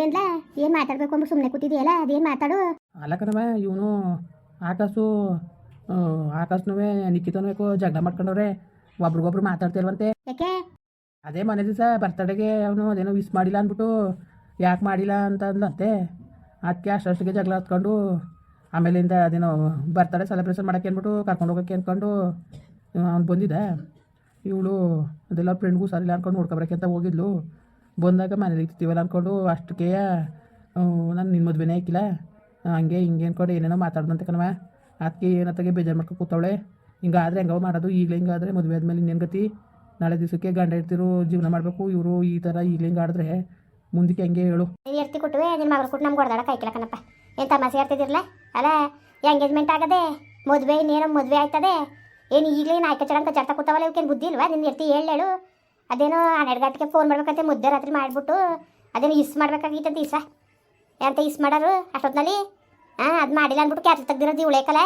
ಏನ್ಲ? ಏನ್ ಮಾತಾಡ್ಬೇಕು ಅಂದ್ಬಿಟ್ಟು ಸುಮ್ಮನೆ ಕೂತಿದೆಯಲ್ಲ? ಅದೇನ್ ಮಾತಾಡು? ಅಲ್ಲ ಕಣವ ಇವನು ಆಕಾಶು ಆಕಾಶ್ನೂ ನಿಖಿತನೂ ಜಗಳ ಮಾಡ್ಕೊಂಡವ್ರೆ. ಒಬ್ರಿಗೊಬ್ರು ಮಾತಾಡ್ತಿಲ್ವಂತೆ. ಯಾಕೆ? ಅದೇ ಮನೆ ದಿವಸ ಬರ್ತಡೆಗೆ ಅವನು ಅದೇನೋ ವಿಸ್ ಮಾಡಿಲ್ಲ ಅಂದ್ಬಿಟ್ಟು ಯಾಕೆ ಮಾಡಿಲ್ಲ ಅಂತ ಅಂದ್ಲಂತೆ. ಅದಕ್ಕೆ ಅಷ್ಟಷ್ಟಿಗೆ ಜಗಳ ಹತ್ಕೊಂಡು ಆಮೇಲಿಂದ ಅದೇನೋ ಬರ್ತಡೇ ಸೆಲೆಬ್ರೇಷನ್ ಮಾಡೋಕ್ಕೆ ಅಂದ್ಬಿಟ್ಟು ಕರ್ಕೊಂಡು ಹೋಗೋಕ್ಕೆ ಅಂದ್ಕೊಂಡು ಅವ್ನು ಬಂದಿದ್ದೆ. ಇವಳು ಅದೆಲ್ಲ ಫ್ರೆಂಡ್ಗೂ ಸರಿಲ್ಲ ಅಂದ್ಕೊಂಡು ನೋಡ್ಕೊಬರಕ್ಕೆ ಅಂತ ಹೋಗಿದ್ಲು. ಬಂದಾಗ ಮನೇಲಿ ಇರ್ತೀವಲ್ಲ ಅಂದ್ಕೊಂಡು ಅಷ್ಟಕ್ಕೆ ನಾನು ನಿನ್ನ ಮದುವೆನೇ ಹಾಕಿಲ್ಲ ಹಂಗೆ, ಹಿಂಗೆ ಅಂದ್ಕೊಂಡು ಏನೇನೋ ಮಾತಾಡ್ದಂತೆ ಕಣವ ಅದಕ್ಕೆ ಏನತ್ತಾಗೆ ಬೇಜಾರು ಮಾಡ್ಕೊಂಡು ಕೂತವಳೆ. ಹಿಂಗಾದ್ರೆ ಹೆಂಗೋ ಮಾಡೋದು, ಈಗಲೇ ಹಿಂಗಾದ್ರೆ ಮದುವೆ ಆದಮೇಲೆ ಇನ್ನೇನು ಗತಿ? ನಾಳೆ ದಿವಸಕ್ಕೆ ಗಂಡ ಇರ್ತಿರು ಜೀವನ ಮಾಡಬೇಕು, ಇವರು ಈ ಥರ ಈಗಲೇ ಹಿಂಗೆ ಆಡಿದ್ರೆ ಮುಂದಕ್ಕೆ ಹೆಂಗೆ ಹೇಳು. ಎರ್ತಿ ಕೊಟ್ಟುವೆ ನಿನ್ನ ಮಗಳು ಕೊಟ್ಟು ನಮ್ಗೆ ಹೊಡೆದಾಡ ಕೈಕಿಲ್ಲ ಕಣಪ್ಪ. ಏನು ತಮಾಸೆ ಇರ್ತಿದ್ದಿರಲ್ಲ ಅಲ್ಲ, ಎಂಗೇಜ್ಮೆಂಟ್ ಆಗದೆ, ಮದುವೆ ಇನ್ನೇನೋ ಮದುವೆ ಆಯ್ತದೆ. ಏನು ಈಗಲೇ ನಾಯ್ಕ ಚಡಂಕ ಚಡ್ತಾ ಕೂತಾವಲ್ಲ ಇವಕ್ಕೇನು ಬುದ್ಧಿ ಇಲ್ವಾ? ನಿನ್ನ ಎರ್ತಿ ಹೇಳು. ಅದೇನೋ ಹನ್ನೆರಡು ಗಂಟೆಗೆ ಫೋನ್ ಮಾಡ್ಬೇಕಂತ ಮುದ್ದೆ ರಾತ್ರಿ ಮಾಡಿಬಿಟ್ಟು ಅದೇನೋ ಇಸ್ ಮಾಡ್ಬೇಕಾಗಿತ್ತಂತ ದಿವಸ ಎಂತ ಇಸ್ ಮಾಡೋರು? ಅಷ್ಟೊತ್ತಿನಲ್ಲಿ ಹಾಂ ಅದು ಮಾಡಿಲ್ಲ ಅಂದ್ಬಿಟ್ಟು ಕ್ಯಾಟ್ಲ್ ತೆಗ್ದಿರೋದು ಉಳೇಕಲ್ಲ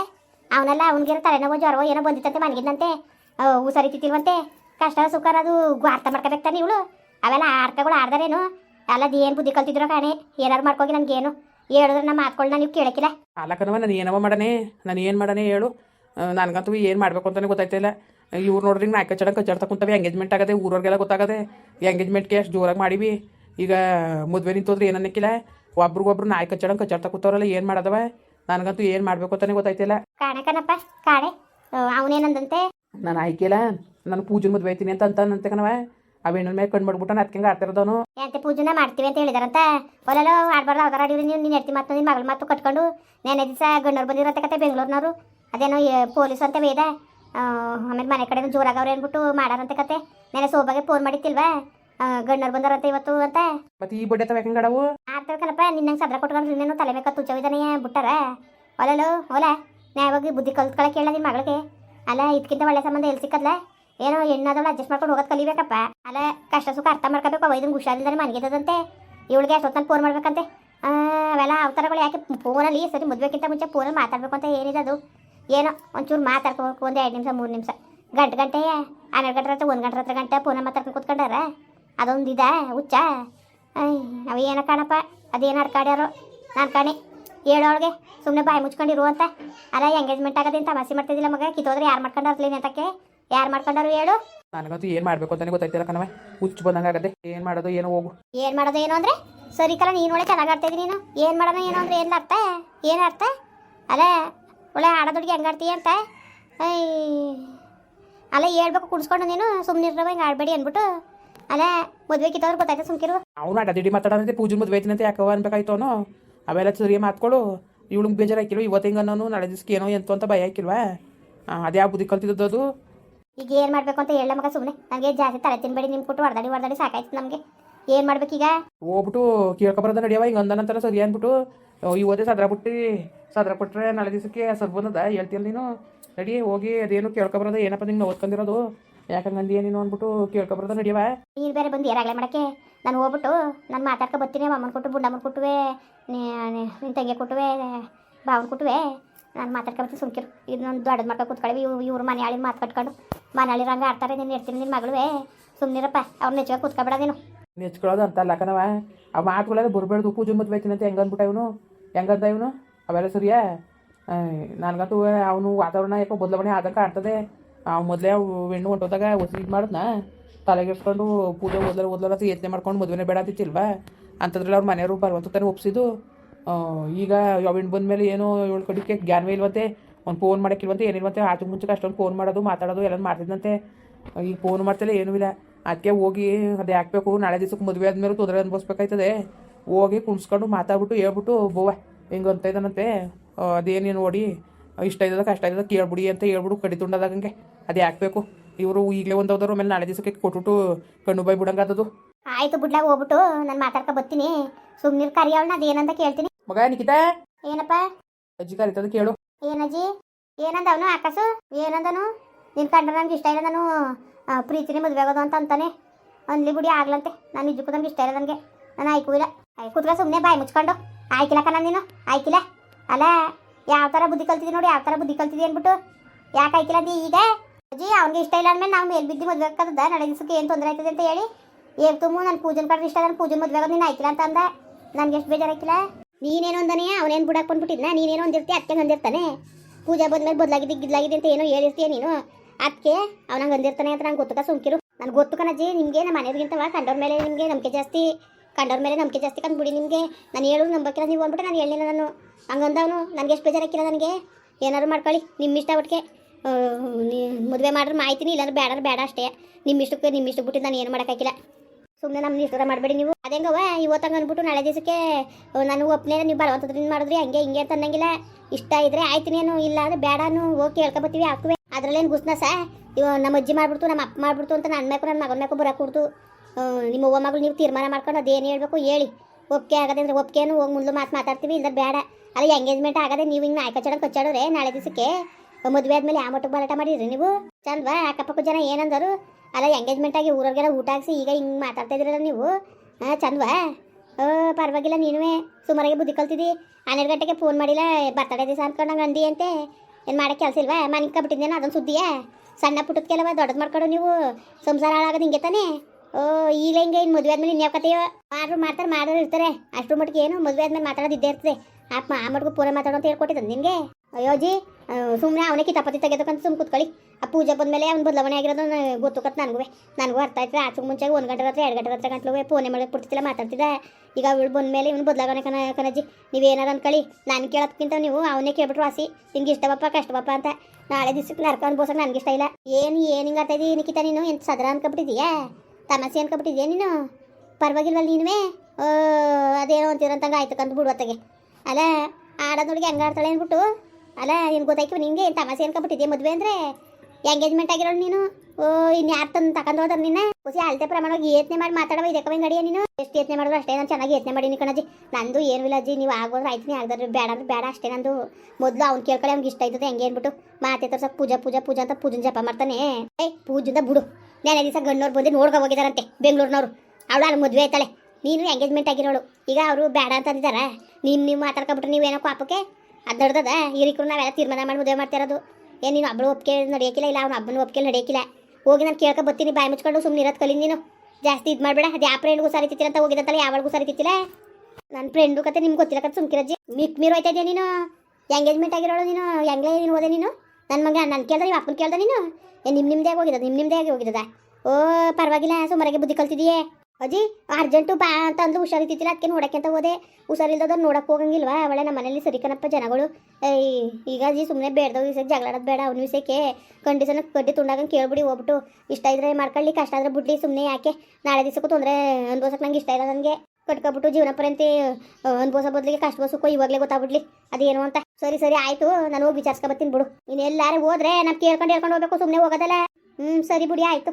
ಅವನೆಲ್ಲ ಅವ್ನಿಗೆ ತಲೆನೋವು ಜ್ವರವೋ ಏನೋ ಬಂದಿತ್ತಂತೆ ಮನಗಿದ್ದಂತೆ ತಿಂತೀವಂತೆ ಕಷ್ಟ, ಸುಖ ಅದು ಅರ್ಥ ಮಾಡ್ಕೋಬೇಕು ತಾನೆ ಇವಳು. ಅವೆಲ್ಲ ಆಡ್ಕಗಳು ಆಡ್ದಾರೇನು ಅಲ್ಲದು ಏನು ಬುದ್ಧಿ ಕಲ್ತಿದ್ರೋ ಕಾಣೆ? ಏನಾರು ಮಾಡ್ಕೋಗಿ ನನಗೇನು? ಹೇಳಿದ್ರೆ ನಮ್ಮ ಮಾತುಗಳನ್ನ ನೀವು ಕೇಳಕ್ಕಿಲ್ಲ ಅಲ್ಲ ಕಣವ ನಾನು ಏನವ ಮಾಡನೆ? ನಾನು ಏನು ಮಾಡನೆ ಹೇಳು. ನನಗಂತೂ ಏನು ಮಾಡಬೇಕು ಅಂತಲೇ ಗೊತ್ತಾಯ್ತಿಲ್ಲ ಇವ್ರು ನೋಡ್ರಿ ನಾ ಚಡ ಕಚ್ಚಾಡ್ತಾ ಕುಂತವೆ ಎಂಗೇಜ್ಮೆಂಟ್ ಆಗದೆ ಊರವ್ರಿಗೆಲ್ಲ ಗೊತ್ತಾಗದೆ ಎಂಗೇಜ್ಮೆಂಟ್ಗೆ ಕೇಸ್ಟ್ ಜೋರಾಗಿ ಮಾಡಿವಿ ಈಗ ಮದುವೆ ನಿಂತೋದ್ರೆ ಏನನ್ನಕ್ಕಿಲ್ಲ ಒಬ್ರಿಗೊಬ್ರು ನಾಯಿ ಕಚ್ಚಾಡ ಕಚ್ಚಾಡ್ತಾ ಕೂತವ್ರಲ್ಲ ಏನು ಮಾಡದವ? ನನಗಂತೂ ಏನು ಮಾಡಬೇಕು ಅಂತಾನೆ ಗೊತ್ತಾಯ್ತಿಲ್ಲ. ಕಾಣಕನಪ್ಪ ಕಾಣೆ. ಅವನೇನಂದಂತೆ? ನಾನು ಆಯ್ಕೆಲ್ಲ. ನಾನು ಪೂಜೆ ಮದುವೆ ಆಯ್ತೀನಿ ಅಂತ ಅಂತಾನಂತೆ ಕಣವ ಆ ಹೆಣ್ಣಿನ ಮೇಲೆ ಕಣ್ಣು ಮಾಡ್ಬಿಟ್ಟು ಅದಕ್ಕೆ ಆಡ್ತಿರೋದವನು. ಎಂತೆ ಪೂಜೆನ ಮಾಡ್ತೀವಿ ಅಂತ ಹೇಳಿದಾರಂತ? ಹೊಲಲ್ಲ ಆಡ್ಬಾರ್ದು ಅವ್ರ ಆಡಿರಿ ನೀವು ನಿನ್ನ ಎತ್ತಿ ಮಾತು ನಿನ್ನ ಮಗಳ ಮಾತು ಕಟ್ಕೊಂಡು ನೆನೆ ದಿವಸ ಗಣ್ಣವ್ರು ಬಂದಿರತ್ತೆ ಕತೆ ಬೆಂಗಳೂರಿನವರು. ಅದೇನೋ ಪೊಲೀಸ್ ಅಂತ ವೇದ. ಆಮೇಲೆ ಮನೆ ಕಡೆ ಜೋರಾಗವ್ರೆ ಅಂದ್ಬಿಟ್ಟು ಮಾಡಾರಂತೆ ಕತೆ. ನೆನೆ ಸೋಬಾಗೆ ಫೋನ್ ಮಾಡಿತ್ತಿಲ್ವಾ ಗಣ್ಣರು ಬಂದಾರಂತೆ ಇವತ್ತು ಅಂತ. ಮತ್ತೆ ಈ ಬಡ್ಡೆ ತವೆ ಹೆಂಗಡವು ಕಣಪ್ಪ ನಿನ್ನಂಗೆ ಸದ್ರ ಕೊಟ್ಕೊಂಡ್ರೆ ಇನ್ನೇನು ತಲೆ ಬೇಕಾ ತುಚ್ಚವಿದಾನೆ ಬಿಟ್ಟಾರ ಹೊಲಲು ಹೊಲ ಯಾವಾಗ ಬುದ್ಧಿ ಕಲ್ತ್ಕೊಳಕ್ಕೆ ಕೇಳಲ್ಲ ನಿಮ್ಮ ಮಗಳಿಗೆ. ಅಲ್ಲ ಇದಕ್ಕಿಂತ ಒಳ್ಳೆ ಸಂಬಂಧ ಎಲ್ಲಿ ಸಿಕ್ಕದ್ಲ? ಏನೋ ಹೆಣ್ಣಾದವಳು ಅಡ್ಜಸ್ಟ್ ಮಾಡ್ಕೊಂಡು ಹೋಗೋದು ಕಲಿಬೇಕಪ್ಪ. ಅಲ್ಲ ಕಷ್ಟ ಸುಖ ಅರ್ಥ ಮಾಡ್ಕೋಬೇಕು ವೈದ್ಯನ ಹುಷಾರಿಲ್ದಾನೆ ಮನೆಗೆದಂತೆ ಇವಳಿಗೆ ಅಷ್ಟೊತ್ತಲ್ಲಿ ಫೋನ್ ಮಾಡ್ಬೇಕಂತೆ. ಆ, ಅವೆಲ್ಲ ಅವತಾರಗಳು ಯಾಕೆ ಫೋನಲ್ಲಿ ಸರಿ ಮದುವೆಕ್ಕಿಂತ ಮುಂಚೆ ಫೋನಲ್ಲಿ ಮಾತಾಡ್ಬೇಕು ಅಂತ ಏನಿದೆ ಅದು? ಏನೋ ಒಂಚೂರು ಮಾತಾಡ್ಕೋಬೇಕು ಒಂದು ಎರಡು ನಿಮಿಷ ಮೂರು ನಿಮಿಷ. ಗಂಟೆ ಗಂಟೆ ಹನ್ನೆರಡು ಗಂಟೆ ಹತ್ರ ಒಂದು ಗಂಟೆ ಹತ್ರ ಗಂಟೆ ಫೋನಲ್ಲಿ ಮಾತಾಡ್ಕೊಂಡು ಕೂತ್ಕೊಂಡಾರ? ಅದೊಂದು ಇದ? ಹುಚ್ಚ? ಐ ಅವ ಏನೋ ಕಾಣಪ್ಪ ಅದೇನು ಅಡ್ಕಾಡ್ಯಾರೋ? ನಾನು ಕಾಣಿ ಹೇಳೋಳ್ಗೆ ಸುಮ್ಮನೆ ಬಾಯಿ ಮುಚ್ಕೊಂಡಿರು ಅಂತ. ಅಲ್ಲ ಎಂಗೇಜ್ಮೆಂಟ್ ಆಗೋದೇನು ಮಸಿ ಮಾಡ್ತಿದ್ದಿಲ್ಲ ಮಗ? ಕಿತ್ತೋದ್ರೆ ಯಾರು ಮಾಡ್ಕೊಂಡಾರ್ಲಿ ನೆತಕ್ಕೆ ಯಾರು ಮಾಡ್ಕೊಂಡಾರು ಹೇಳು? ನನಗಂತೂ ಏನು ಮಾಡಬೇಕು ಅಂತಲೇ ಗೊತ್ತಾಯ್ತಿಲ್ಲ ಕಣವ ಹುಚ್ಚು ಬಂದಂಗೆ ಆಗದೆ ಏನು ಮಾಡೋದು ಏನೋ ಹೋಗು. ಏನು ಮಾಡೋದು ಏನು ಅಂದರೆ? ಸರಿ ಕಲ ನೀನು ಒಳ್ಳೆ ಚೆನ್ನಾಗಿ ಆಡ್ತಾಯಿದ್ದೀನಿ ನೀನು. ಏನು ಮಾಡೋಣ ಏನು ಅಂದರೆ ಏನು ಅರ್ಥ? ಏನು ಅರ್ಥ? ಅಲ್ಲ ಒಳ್ಳೆ ಆಡೋದೊಡ್ಗೆ ಹೆಂಗೆ ಆಡ್ತೀಯ ಅಂತ? ಐ ಅಲ್ಲ ಹೇಳ್ಬೇಕು ಕುಡಿಸ್ಕೊಂಡು ನೀನು ಸುಮ್ಮನೆ ಇರೋ ಹಿಂಗೆ ಆಡಬೇಡಿ ಅಂದ್ಬಿಟ್ಟು. ಅಲ್ಲ ಮದುವೆ ಕಿತ್ತವ್ರು ಗೊತ್ತಾಯ್ತು ಸುಮ್ಕಿರು? ಅವ್ನು ಅಡ್ಡದಿಡಿ ಮಾತಾಡಂತೆ ಪೂಜೆ ಮದುವೆ ಐತಿನಂತೆ ಅಂತ ಯಾಕವ ಅನ್ಬೇಕಾಯ್ತು ಅವನು? ಅವೆಲ್ಲ ಸರಿ ಮಾತ್ಕೊಳು ಇವಳಿಗೆ ಬೇಜಾರು ಹಾಕಿಲ್ವ ಇವತ್ತು ಹಿಂಗೆ ಅನ್ನೋನು ನಾಳೆ ದಿವ್ಸಕ್ಕೆ ಏನೋ ಎಂತ ಅಂತ ಭಯ ಹಾಕಿಲ್ವಾ ಅದ್ಯಾವ ಬುದ್ಧಿ ಕಲ್ತಿದ್ದದ್ದು ಅದು. ಈಗ ಏನು ಮಾಡಬೇಕು ಅಂತ ಹೇಳ ಮಗ ಸುಮ್ಮನೆ ನನಗೆ ಜಾಸ್ತಿ ತಲೆ ತಿನ್ಬೇಡಿ ನಿಮ್ಮ ಕೊಟ್ಟು ಹೊಡೆದಾಡಿ ಹೊಡೆದಾಡಿ ಸಾಕಾಯ್ತು ನಮಗೆ. ಏನು ಮಾಡ್ಬೇಕೀಗ ಹೋಗ್ಬಿಟ್ಟು ಕೇಳ್ಕೊಬರೋದ ನಡಿಯವ ಹಿಂಗೆ ಅಂದನಂತರ ಸರಿ ಅಂದ್ಬಿಟ್ಟು. ಓದೇ ಸದ್ರ ಬಿಟ್ಟು ಸದ್ರ ಕೊಟ್ರೆ ನಾಳೆ ದಿವಸಕ್ಕೆ ಸರ್ ಬಂದದ ಹೇಳ್ತಿಯಲ್ಲ ನೀನು? ನಡಿ ಹೋಗಿ ಅದೇನು ಕೇಳ್ಕೊಬರೋದು ಏನಪ್ಪ ನಿಂಗೆ ಓದ್ಕೊಂಡಿರೋದು ಯಾಕಂಗಂದಿ ನೀನು ಅಂದ್ಬಿಟ್ಟು ಕೇಳ್ಕೊಬರೋದ ನಡಿಯವ ನೀನು ಬೇರೆ ಬಂದು ಯಾರಾಗ್ಲೇ ಮಾಡಕ್ಕೆ? ನಾನು ಹೋಗ್ಬಿಟ್ಟು ನಾನು ಮಾತಾಡ್ಕೊ ಬರ್ತೀನಿ ಅಮ್ಮನ ಕೊಟ್ಟು ಬುಂಡಮ್ಮನ ಕೊಟ್ಟುವೆ ನಿನ್ನ ತಂಗಿ ಕೊಟ್ಟುವೆ ಭಾವನ ಕೊಟ್ಟುವೆ. ನಾನು ಮಾತಾಡ್ಕೊ ಬರ್ತೀನಿ ಸುಮ್ಕಿರು ನಾನು ದೊಡ್ಡದು ಮಾಡ್ಕೊ ಕೂತ್ಕೊಳ್ಳಿ ಇವ್ ಇವ್ರ ಮನೆ ಆಳಿನ ಮಾತು ಕಟ್ಕೊಂಡು ಮನೆ ಆಳಿ ರಂಗ ಆಡ್ತಾರೆ ನೀನು ಇರ್ತೀನಿ ನಿನ್ನ ಮಗಳುವೆ. ಸುಮ್ಮನಿರಪ್ಪ ಅವ್ರು ನೆಚ್ಚಾಗ ಕೂತ್ಕೊಬೇಡ ನೀನು. ನೆಚ್ಕೊಳ್ಳೋದು ಅಂತ ಅಲ್ಲ ಕಣವ ಆ ಮಾತುಗಳೆಲ್ಲ ಬರಬೇಡ್ದು ಪೂಜೆ ಮದುವೆ ಐತಿನ ಅಂತ ಹೆಂಗೆ ಅಂದ್ಬಿಟ್ಟ ಇವನು? ಹೆಂಗಂದ ಇವನು? ಅವೆಲ್ಲ ಸರಿಯಾ ನನಗಂತೂ ಅವನು ವಾತಾವರಣ ಯಾಕೋ ಬದಲಾವಣೆ ಆದಂಗೆ ಕಾಣ್ತದೆ. ಅವ್ನು ಮೊದಲೇ ಹೆಣ್ಣು ಹೊಂಟೋದಾಗ ಹೊಸ ಇದು ಮಾಡಿದ್ನ? ತಲೆಗೆಡ್ಸ್ಕೊಂಡು ಪೂಜೆ ಓದ್ಲಾರ ಓದ್ಲಾರ ಅಂತ ಯತ್ನೆ ಮಾಡ್ಕೊಂಡು ಮದುವೆನೇ ಬೇಡ ಅಂತಿತ್ತಿಲ್ವಾ? ಅಂಥದ್ರಲ್ಲಿ ಅವ್ರ ಮನೆಯವರು ಬರುವಂತ ತಾನೇ ಒಪ್ಸಿದ್ದು. ಈಗ ಯಾವ ಹೆಣ್ಣು ಬಂದಮೇಲೆ ಏನೋ ಏಳು ಕಡಿಕೆ ಜ್ಞಾನವೇ ಇಲ್ವಂತೆ, ಅವ್ನು ಫೋನ್ ಮಾಡೋಕ್ಕಿಲ್ವಂತೆ, ಏನಿಲ್ವಂತೆ ಆಚೆ ಮುಂಚೆಗೆ ಅಷ್ಟೊಂದು ಫೋನ್ ಮಾಡೋದು, ಮಾತಾಡೋದು ಎಲ್ಲ ಮಾಡ್ತಿದ್ದಂತೆ ಈಗ ಫೋನ್ ಮಾಡ್ತಲೇ ಏನೂ ಇಲ್ಲ. ಅದಕ್ಕೆ ಹೋಗಿ ಅದು ಹಾಕ್ಬೇಕು. ನಾಳೆ ದಿವ್ಸಕ್ಕೆ ಮದುವೆ ಆದ್ಮೇಲೆ ತೊಂದರೆ ಅನ್ಭವಿಸ್ಬೇಕಾಯ್ತದೆ. ಹೋಗಿ ಕುಣಿಸ್ಕೊಂಡು ಮಾತಾಡ್ಬಿಟ್ಟು ಹೇಳ್ಬಿಟ್ಟು ಬೋವ ಹಿಂಗೆ ಅಂತ ಇದ್ದಾನಂತೆ ಅದೇನೇನು ನೋಡಿ ಇಷ್ಟ ಇದ್ದದ ಕಷ್ಟ ಇದ್ದದ ಕೇಳ್ಬಿಡಿ ಅಂತ ಹೇಳ್ಬಿಟ್ಟು ಕಡಿ ತುಂಡದಾಗಂಗೆ ಅದು ಹಾಕ್ಬೇಕು. ಇವರು ಈಗಲೇ ಒಂದು ಹೋದ್ರು ಆಮೇಲೆ ನಾಳೆ ದಿವಸಕ್ಕೆ ಕೊಟ್ಬಿಟ್ಟು ಕಣ್ಣು ಬೈ ಬಿಡಂಗದದು ಆಯ್ತು ಬಿಡ್ಲಾಗ ಹೋಗ್ಬಿಟ್ಟು ನಾನು ಮಾತಾಡ್ಕೊ ಬರ್ತೀನಿ. ಸುಮ್ಮನೆ ಕರಿಯವಳನ್ನ ಅದೇನಂತ ಕೇಳ್ತೀನಿ. ಮಗ ನಿಖಿತಾ? ಏನಪ್ಪ? ಅಜ್ಜಿ ಕರಿತದ ಕೇಳು. ಏನಜ್ಜಿ? ಏನಂದ ಅವನು ಆಕಾಶು ಏನಂದನು? ನಿನ್ ಕಂಡ್ರೆ ನನಗೆ ಇಷ್ಟ ಇಲ್ಲ ನಾನು. ಪ್ರೀತಿನೇ ಮದುವೆ ಆಗೋದು ಅಂತ ಅಂತಾನೆ. ಅನ್ಲಿ ಬಿಡಿ, ಆಗ್ಲಂತೆ. ನಾನು ನಿಜಕ್ಕೂ ನನಗೆ ಇಷ್ಟ ಇಲ್ಲ ನನಗೆ ನಾನು ಆಯ್ಕೂಲ್ಲ ಕೂತ್ಕ ಸುಮ್ಮನೆ ಬಾಯಿ ಮುಚ್ಕೊಂಡು. ಆಯ್ಕಿಲ್ಲ ಕಣ ನೀನು? ಆಯ್ಕಿಲ್ಲ? ಅಲ್ಲ, ಯಾವ ಥರ ಬುದ್ಧಿ ಕಲ್ತಿದ್ದೀನಿ ನೋಡಿ, ಯಾವ ಥರ ಬುದ್ಧಿ ಕಲ್ತಿದ್ದೀನಿ ಅಂದ್ಬಿಟ್ಟು ಯಾಕೆ ಆಯ್ಕಿಲ್ಲ ನೀ ಈಗ? ಅಜ್ಜಿ, ಅವ್ನಿಗೆ ಇಷ್ಟ ಇಲ್ಲ ಅಂದ್ಮೇಲೆ ನಾವು ಮೇಲ್ ಬಿದ್ದು ಮದುವೆ ಆಗ್ತದ ದಿವಸಕ್ಕೆ ಏನು ತೊಂದರೆ ಆಯ್ತದೆ ಅಂತ ಹೇಳಿ. ಏಕ್ ತುಂಬ ನನ್ನ ಪೂಜನ್ ಕಡೆ ಇಷ್ಟ ನಾನು ಪೂಜನ್ ಮದುವೆ ಆಗೋದು ನೀನು ಆಯ್ಕಿಲ್ಲ ಅಂತ ಅಂದ. ನನಗೆ ಎಷ್ಟು ಬೇಜಾರಾಕಿಲ್ಲ ನೀನೇನು ಅಂದನೇ ಅವನೇನು ಬುಡಕ್ಕೆ ಬಂದ್ಬಿಟ್ಟಿದ್ನ? ನೀನೇನೋ ಒಂದಿರ್ತಿ ಅದಕ್ಕೆ ಹೊಂದಿರ್ತಾನೆ ಪೂಜೆ ಬಂದ್ಮೇಲೆ ಬದಲಾಗಿದೆ ಗಿದ್ಲಾಗಿದೆ ಅಂತ ಏನೋ ಹೇಳಿರ್ತೀಯ ನೀನು. ಅದಕ್ಕೆ ಅವನಂಗೆ ಅಂದಿರ್ತಾನೆ ಅಂತ ನಂಗೆ ಗೊತ್ತಕ ಸುಮ್ಕಿರು. ನನಗೆ ಗೊತ್ತು ಕಣಜ್ಜಿ, ನಿಮಗೆ ನಮ್ಮ ಮನೆಯವ್ರಿಗಿಂತವ ಕಂಡವ್ರ ಮೇಲೆ ನಿಮಗೆ ನಂಬಿಕೆ ಜಾಸ್ತಿ. ಕಂಡವ್ರ ಮೇಲೆ ನಂಬಿಕೆ ಜಾಸ್ತಿ ಕಂಡುಬಿಡಿ ನಿಮಗೆ. ನಾನು ಹೇಳು ನಂಬಕ್ಕಿಲ್ಲ ನೀವು ಅಂದ್ಬಿಟ್ಟು ನಾನು ಹೇಳಿಲ್ಲ ನಾನು. ಹಂಗಂದವನು ನನಗೆ ಎಷ್ಟು ಬೇಜಾರಾಕಿಲ್ಲ ನನಗೆ. ಏನಾದ್ರು ಮಾಡ್ಕೊಳ್ಳಿ ನಿಮ್ಮ ಇಷ್ಟ ಒಟ್ಟಿಗೆ ಮದುವೆ ಮಾಡ್ರೆ ಮಾಹಿತಿನಿ ಇಲ್ಲಾಂದ್ರೆ ಬೇಡ ಬೇಡ ಅಷ್ಟೇ. ನಿಮ್ಮ ಇಷ್ಟಕ್ಕೆ ನಿಮ್ಮ ಇಷ್ಟ ಬಿಟ್ಟು ನಾನು ಏನು ಮಾಡೋಕ್ಕಾಗಿಲ್ಲ. ಸುಮ್ಮನೆ ನಮ್ಮ ಇಷ್ಟ ಮಾಡಬೇಡಿ ನೀವು. ಅದೇಂಗವ ಇವತ್ತಂಗೆ ಅಂದ್ಬಿಟ್ಟು ನಾಳೆ ದಿವಸಕ್ಕೆ ನಾನು ಒಪ್ಪನೇ ನೀವು ಬಲವಂತದ್ರಿಂದ ಮಾಡಿದ್ರಿ, ಹಂಗೆ ಹಿಂಗೆ ಅಂತ ಅನ್ನಂಗಿಲ್ಲ. ಇಷ್ಟ ಇದ್ರೆ ಆಯ್ತು ನೀನು, ಇಲ್ಲ ಅಂದ್ರೆ ಬೇಡನು ಹೋಗಿ ಕೇಳ್ಕೊಬತ್ತೀವಿ ಹಾಕುವೆ. ಅದ್ರಲ್ಲೇನು ಗುಸ್ನಸ ಇವ ನಮ್ಮ ಅಜ್ಜಿ ಮಾಡ್ಬಿಡ್ತು, ನಮ್ಮ ಅಪ್ಪ ಮಾಡ್ಬಿಡ್ತು ಅಂತ ನನ್ನ ಮೇಕು ನನ್ನ ಮಗನ ಮೇಕು ಬರೋಕೊಡ್ತು ಕೊಡ್ತು. ನಿಮ್ಮ ಅವ್ವ ಮಗಳು ನೀವು ತೀರ್ಮಾನ ಮಾಡ್ಕೊಂಡು ಅದೇನು ಹೇಳ್ಬೇಕು ಹೇಳಿ. ಒಪ್ಪಿಗೆ ಆಗದೆ ಅಂದ್ರೆ ಒಪ್ಪಿಗೆನು ಹೋಗಿ ಮುಂದೆ ಮಾತು ಮಾತಾಡ್ತೀವಿ ಇಲ್ಲ ಬೇಡ. ಅಲ್ಲ ಎಂಗೇಜ್ಮೆಂಟ್ ಆಗದೆ ನೀವು ಹಿಂಗೆ ನಾಯ್ಕ ಕಚ್ಚಾಡ ಕಚ್ಚಾಡೋರೆ ನಾಳೆ ದಿವಸಕ್ಕೆ. ಮದುವೆ ಆದ್ಮೇಲೆ ಆ ಮಟ್ಟಕ್ಕೆ ಬಲಾಟ ಮಾಡಿದ್ರಿ ನೀವು? ಚಂದ್ವಾ ಅಕ್ಕಪಕ್ಕ ಜನ ಏನಂದರು? ಅಲ್ಲ ಎಂಗೇಜ್ಮೆಂಟ್ ಆಗಿ ಊರವ್ರಿಗೆಲ್ಲ ಊಟ ಹಾಕ್ಸಿ ಈಗ ಹಿಂಗೆ ಮಾತಾಡ್ತಾ ಇದ್ರಲ್ಲ ನೀವು? ಹಾಂ, ಚಂದ್ವಾ. ಪರವಾಗಿಲ್ಲ ನೀನುವೇ. ಸುಮಾರಾಗಿ ಬುದ್ಧಿ ಕಲ್ತಿದ್ದಿ ಹನ್ನೆರಡು ಗಂಟೆಗೆ ಫೋನ್ ಮಾಡಿಲ್ಲ, ಬರ್ತಡೇ ದಿವಸ ಅನ್ಕೊಂಡಂಗೆ ಅಂದಿ ಅಂತೆ. ಏನು ಮಾಡಕ್ಕೆ ಕೆಲಸ ಇಲ್ವಾ? ಮನೆ ಕಬಿಟ್ಟಿದ್ದೇನೆ ಅದೊಂದು ಸುದ್ದಿಯೇ? ಸಣ್ಣ ಪುಟ್ಟದ ಕೆಲವ ದೊಡ್ಡದು ಮಾಡ್ಕೊಡು ನೀವು. ಸಂಸಾರ ಹಾಳಾಗೋದು ಹಿಂಗೆ ತಾನೇ? ಓ ಈಗ ಹಿಂಗೆ ಇನ್ನು ಮದುವೆ ಆದ್ಮೇಲೆ ಇನ್ಯಾವ ಕತೆಯೋ ಮಾಡ್ರು ಮಾಡ್ತಾರೆ, ಮಾಡೋರು ಇರ್ತಾರೆ. ಅಷ್ಟು ಮಟ್ಟಿಗೆ ಏನು ಮದುವೆ ಆದ್ಮೇಲೆ ಮಾತಾಡೋದು ಇದ್ದೇ ಇರ್ತದೆ. ಅಪ್ಪ ಆ ಮಟ್ಟಿಗೂ ಪೂರ ಮಾತಾಡೋ ಅಂತ ಹೇಳ್ಕೊಟ್ಟಿದ್ದಾನೆ ನಿನಗೆ. ಅಯ್ಯೋಜಿ ಸುಮ್ಮನೆ ಅವನೇ ಕಿತಾಪತಿ ತೆಗೆದಕ್ಕಂತ ಸುಮ್ಮ ಕೂತ್ಕೊಳ್ಳಿ. ಆ ಪೂಜೆ ಬಂದಮೇಲೆ ಅವ್ನು ಬದಲಾವಣೆ ಆಗಿರೋದು ಗೊತ್ತುಕತ್ ನನಗೂ ನನಗೂ ಅರ್ಥ ಆಯ್ತು. ಆಚೆ ಮುಂಚೆ ಒಂದು ಗಂಟೆ ಹತ್ರ ಎರಡು ಗಂಟೆ ಹತ್ರ ಗಂಟಲು ಫೋನೇ ಮಾಡಕ್ಕೆ ಕೊಡ್ತಿಲ್ಲ ಮಾತಾಡ್ತಿದ್ದೆ. ಈಗ ಅವಳು ಬಂದಮೇಲೆ ಇವನು ಬದಲಾವಣೆ ಕಣ ಕಣಜ್ಜಿ, ನೀವೇನಾರು ಅನ್ಕೊಳ್ಳಿ. ನಾನು ಕೇಳೋದಕ್ಕಿಂತ ನೀವು ಅವನೇ ಕೇಳ್ಬಿಟ್ರು ವಾಸಿ. ನಿಮ್ಗೆ ಇಷ್ಟವಪ್ಪ, ಕಷ್ಟವಪ್ಪ ಅಂತ ನಾಳೆ ದಿವ್ಸಕ್ಕೆ ನರ್ಕ ಅನ್ಬೋಸಕ್ಕೆ ನನಗೆ ಇಷ್ಟ ಇಲ್ಲ. ಏನು ಏನು ಹಿಂಗೆ ಆಡ್ತಾ ಇದ್ದೀವಿ ನಿಖಿತ ನೀನು? ಎಂತ ಸದರ ಅನ್ಕೊಬಿಟ್ಟಿದೀಯಾ? ತಮಾಸೆ ಅನ್ಕೊಬಿಟ್ಟಿದ್ಯಾ ನೀನು? ಪರವಾಗಿಲ್ವಲ್ಲ ನೀನುವೇ? ಅದೇನೋ ಅಂತೀರಂತಂಗೆ ಆಯ್ತು ಕಂದು ಬಿಡುವತ್ತಗೆ ಅಲ್ಲ ಆಡೋದ್ ನೋಡಿ ಹೆಂಗೆ ಆಡ್ತಾಳೆ ಅಂದ್ಬಿಟ್ಟು? ಅಲ್ಲ ನಿನ್ಗೆ ಗೊತ್ತಾಯ್ತು? ನಿಂಗೆ ಏನು ತಮಾಷೆ ಅನ್ಕೊಬಿಟ್ಟಿದ್ಯಾ ಮದುವೆ ಅಂದ್ರೆ? ಎಂಗೇಜ್ಮೆಂಟ್ ಆಗಿರೋಳು ನೀನು? ಓ ಇನ್ನು ಯಾರು ತಂದು ತಗೊಂಡು ಹೋದ್ರ ನಿನ್ನ? ಖುಷಿ ಅಳತೆ ಪ್ರಮಾಣವಾಗಿ ಯತ್ನೆ ಮಾಡಿ ಮಾತಾಡೋ ಇದಕ್ಕೆ ಗಡಿಯ ನೀನು? ಎಷ್ಟು ಯತ್ನೆ ಮಾಡಿದ್ರು ಅಷ್ಟೇ, ನಾನು ಚೆನ್ನಾಗಿ ಯತ್ನೆ ಮಾಡೀನಿ ಕಣಜ್ಜಿ. ನಂದು ಏನು ಇಲ್ಲ ಅಜ್ಜಿ, ನೀವು ಆಗೋದ್ರೆ ಆಯ್ತೀನಿ ಆಗದ್ರೆ ಬೇಡ ಅಂದ್ರೆ ಬೇಡ ಅಷ್ಟೇ ನಂದು. ಮೊದಲು ಅವ್ನು ಕೇಳ್ಕೊಳ್ಳಿ ಅವ್ನಿಗೆ ಇಷ್ಟ ಆಯ್ತದೆ ಹೆಂಗೆ ಅಂದ್ಬಿಟ್ಟು ಮಾತೆ ತರ್ಸಕ್ ಪೂಜಾ ಪೂಜಾ ಪೂಜಾ ಅಂತ ಪೂಜನ್ ಜಪ ಮಾಡ್ತಾನೆ. ಏ, ಪೂಜಿಂದ ಬಿಡು. ನೆನೆ ದಿವಸ ಗಣ್ಣವ್ರು ಬಂದು ನೋಡ್ಕೊ ಹೋಗಿದಾರಂತೆ ಬೆಂಗಳೂರಿನವ್ರು. ಅವಳು ಅಲ್ಲಿ ಮದುವೆ ಆಯ್ತಾಳೆ. ನೀನು ಎಂಗೇಜ್ಮೆಂಟ್ ಆಗಿರೋಳು. ಈಗ ಅವರು ಬೇಡ ಅಂತ ಅಂದಿದ್ದಾರ ನೀವು ನೀವು ಮಾತಾಡ್ಕೊಬಿಟ್ರೆ ನೀವೇನೋ ಪಾಪಕ್ಕೆ ಅದು ನಡ್ದದ ಹಿರಿಕರು ನಾವೆಲ್ಲ ತೀರ್ಮಾನ ಮಾಡಿ ಮದುವೆ ಮಾಡ್ತಿರೋದು ಏನು ನೀನು ಒಬ್ಬಳು ಒಪ್ಪಿಗೆ ನಡೆಯಕ್ಕಿಲ್ಲ ಇಲ್ಲ, ಅವ್ನು ಹಬ್ಬನ ಒಪ್ಪಿಗೆ ನಡೆಯಕ್ಕಿಲ್ಲ ಹೋಗಿ ನಾನು ಕೇಳ್ಕೊ ಬರ್ತೀನಿ, ಬಾಯಿ ಮುಚ್ಕೊಂಡು ಸುಮ್ಮನೆ ಇರೋದು ಕಲಿ ನೀನು. ಜಾಸ್ತಿ ಇದು ಮಾಡಬೇಡ, ಅದು ಯಾವ ಫ್ರೆಂಡ್ಗೂ ಸಾರಿ ತಿತ್ತಿರ ಅಂತ ಹೋಗಿದಂತಲ್ಲ ಯಾವಾಗೂ ಸಾರಿ ತಿತ್ತಿಲ್ಲ ನನ್ನ ಫ್ರೆಂಡು ಕತೆ ನಿಮ್ಗೆ ಗೊತ್ತಿಲ್ಲ ಕತೆ ಸುಮ್ಕಿರಜ್ಜಿ ಮಿಕ್ ಮೀರು ಹೋಯ್ತಾ ನೀನು? ಎಂಗೇಜ್ಮೆಂಟ್ ಆಗಿರೋಳು ನೀನು? ಹೆಂಗ್ಲೇ ನೀನು ಹೋದೆ ನೀನು? ನನ್ನ ಮಗ ನನ್ನ ಕೇಳ್ದೆ, ನೀವು ಅಪ್ಪನ ಕೇಳ್ದೆ ನೀನು? ಏನು ನಿಮ್ಮ ನಿಮ್ಮದೇ ಹೋಗಿರೋದು ನಿಮ್ಮ ನಿಮ್ಮದೇ ಆಗಿ ಓ, ಪರವಾಗಿಲ್ಲ ಸುಮಾರಾಗಿ ಬುದ್ಧಿ ಕಲ್ತಿದೀಯೇ. ಅಜ್ಜಿ, ಅರ್ಜೆಂಟು ಬಾ ಅಂತ ಅಂದು ಹುಷಾರಿತಿತ್ತಿಲ್ಲ ಅದಕ್ಕೆ ನೋಡಕ್ಕೆ ಅಂತ ಹೋದೆ. ಹುಷಾರಿಲ್ದವ್ರು ನೋಡಕ್ಕೆ ಹೋಗಂಗಿಲ್ವಾ, ಅವಳೆ ನಮ್ಮ ಮನೇಲಿ ಸರಿ ಕಣಪ್ಪ ಜನಗಳು ಈಗ ಅಜ್ಜಿ ಸುಮ್ಮನೆ ಬೇಡ್ದವ್ ವಿಷಯಕ್ಕೆ ಜಗಳಾಡೋದು ಬೇಡ, ಅವ್ನ ವಿಷಯಕ್ಕೆ ಕಂಡೀಷನ್ ಕಡ್ಡಿ ತುಂಡಾಗಂಗೆ ಕೇಳ್ಬಿಡಿ ಹೋಗ್ಬಿಟ್ಟು. ಇಷ್ಟ ಇದ್ರೆ ಮಾಡ್ಕೊಳ್ಳಿ, ಕಷ್ಟ ಆದರೆ ಬಿಡ್ಲಿ ಸುಮ್ಮನೆ ಯಾಕೆ? ನಾಳೆ ದಿವಸಕ್ಕೂ ತೊಂದರೆ ಅನ್ಬೋಸಕ್ಕೆ ನಂಗೆ ಇಷ್ಟ ಇಲ್ಲ ನನಗೆ ಕಟ್ಕೊಬಿಟ್ಟು ಜೀವನ ಪರ್ಯಂತ ಅನ್ಬೋಸೋ ಬದಲಿಗೆ ಕಷ್ಟ ಸುಖ ಇವಾಗಲೇ ಗೊತ್ತಾಗ್ಬಿಡ್ಲಿ, ಅದೇನು ಅಂತ. ಸರಿ ಸರಿ, ಆಯ್ತು, ನಾನು ಹೋಗಿ ವಿಚಾರಿಸ್ಕೊಬತ್ತೀನಿ ಬಿಡು. ನೀನು ಎಲ್ಲಾರು ಹೋದ್ರೆ ನಾವು ಕೇಳ್ಕೊಂಡು ಹೇಳ್ಕೊಂಡು ಹೋಗ್ಬೇಕು ಸುಮ್ಮನೆ ಹೋಗೋದಲ್ಲ. ಹ್ಞೂ ಸರಿ ಬಿಡಿ, ಆಯಿತು.